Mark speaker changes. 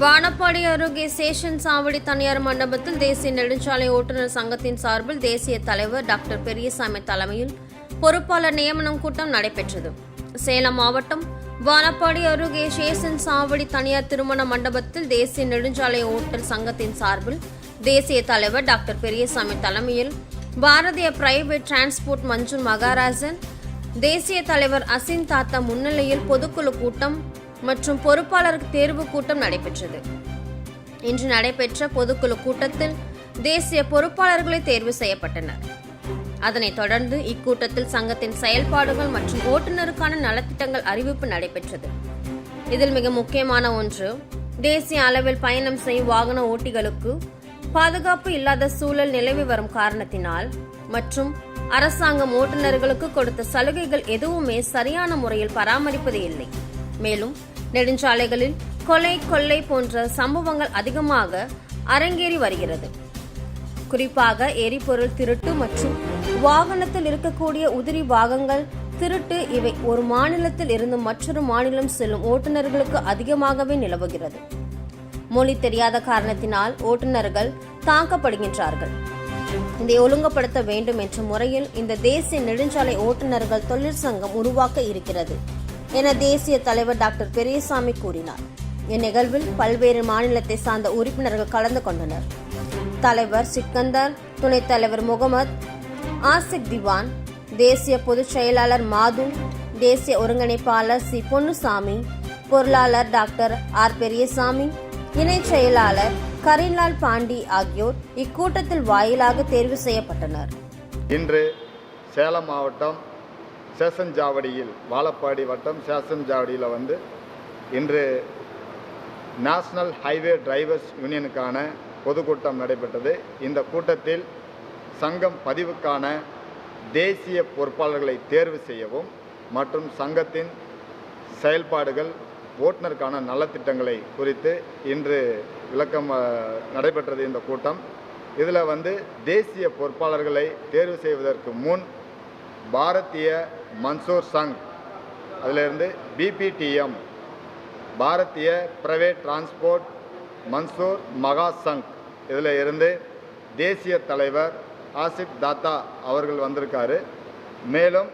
Speaker 1: வானப்பாடி அருகே சேஷன் சாவடி தனியார் மண்டபத்தில் தேசிய நெடுஞ்சாலை ஓட்டுநர் சங்கத்தின் சார்பில் தேசிய தலைவர் டாக்டர் பெரியசாமி தலைமையில் பொறுப்பாளர் நியமனம் கூட்டம் நடைபெற்றது. சேலம் மாவட்டம் வானப்பாடி அருகே சேஷன் சாவடி தனியார் திருமண மண்டபத்தில் தேசிய நெடுஞ்சாலை ஓட்டுநர் சங்கத்தின் சார்பில் தேசிய தலைவர் டாக்டர் பெரியசாமி தலைமையில் பாரதிய பிரைவேட் டிரான்ஸ்போர்ட் மஞ்சு மகாராஜன் தேசிய தலைவர் அசின் தாத்தா முன்னிலையில் பொதுக்குழு கூட்டம் மற்றும் பொறுப்பாளர் தேர்வு கூட்டம் நடைபெற்றது. இன்று நடைபெற்ற பொதுக்குழு கூட்டத்தில் தேசிய பொறுப்பாளர்களை தேர்வு செய்யப்பட்டனர். அதனைத் தொடர்ந்து இக்கூட்டத்தில் சங்கத்தின் செயல்பாடுகள் மற்றும் ஓட்டுநருக்கான நலத்திட்டங்கள் அறிவிப்பு நடைபெற்றது. இதில் மிக முக்கியமான ஒன்று தேசிய அளவில் பயணம் செய்யும் வாகன ஓட்டிகளுக்கு பாதுகாப்பு இல்லாத சூழல் நிலவி வரும் காரணத்தினால் மற்றும் அரசாங்கம் ஓட்டுநர்களுக்கு கொடுத்த சலுகைகள் எதுவுமே சரியான முறையில் பராமரிப்பது இல்லை. மேலும் நெடுஞ்சாலைகளில் கொலை கொள்ளை போன்ற சம்பவங்கள் அதிகமாக அரங்கேறி வருகிறது. குறிப்பாக எரிபொருள் திருட்டு மற்றும் வாகனத்தில் இருக்கக்கூடிய உதிரி பாகங்கள் திருட்டு இவை ஒரு மாநிலத்தில் இருந்து மற்றொரு மாநிலம் செல்லும் ஓட்டுநர்களுக்கு அதிகமாகவே நிலவுகிறது. மொழி தெரியாத காரணத்தினால் ஓட்டுநர்கள் தாக்கப்படுகின்றார்கள். இதை ஒழுங்குபடுத்த வேண்டும் என்ற முறையில் இந்த தேசிய நெடுஞ்சாலை ஓட்டுநர்கள் தொழிற்சங்கம் உருவாக்க இருக்கிறது. என தேசிய தலைவர் டாக்டர் பெரியசாமி கூறினார். இந்நிகழ்வில் பல்வேறு மாநிலத்தை சார்ந்த உறுப்பினர்கள் கலந்து கொண்டனர். தலைவர் சிக்கந்தர் துணைத் தலைவர் முகமது ஆசிக் திவான் தேசிய பொதுச் செயலாளர் மாது தேசிய ஒருங்கிணைப்பாளர் சி. பொன்னுசாமி பொருளாளர் டாக்டர் ஆர். பெரியசாமி இணைச் செயலாளர் கரின்லால் பாண்டி ஆகியோர் இக்கூட்டத்தில் வாயிலாக தேர்வு செய்யப்பட்டனர்.
Speaker 2: இன்று சேலம் மாவட்டம் சேசஞ்சாவடியில் வாழப்பாடி வட்டம் சேசஞ்சாவடியில் வந்து இன்று நேஷ்னல் ஹைவே டிரைவர்ஸ் யூனியனுக்கான பொதுக்கூட்டம் நடைபெற்றது. இந்த கூட்டத்தில் சங்கம் பதிவுக்கான தேசிய பொறுப்பாளர்களை தேர்வு செய்யவும் மற்றும் சங்கத்தின் செயல்பாடுகள் ஓட்டுநருக்கான நலத்திட்டங்களை குறித்து இன்று விளக்கம் நடைபெற்றது இந்த கூட்டம். இதில் வந்து தேசிய பொறுப்பாளர்களை தேர்வு செய்வதற்கு முன் பாரதிய மன்சூர் சங். அதிலிருந்து BPTM Bharatiya private transport Mansoor Maha Sangh. இதில் இருந்து தேசிய தலைவர் ஆசிப் தாத்தா அவர்கள் வந்திருக்காரு. மேலும்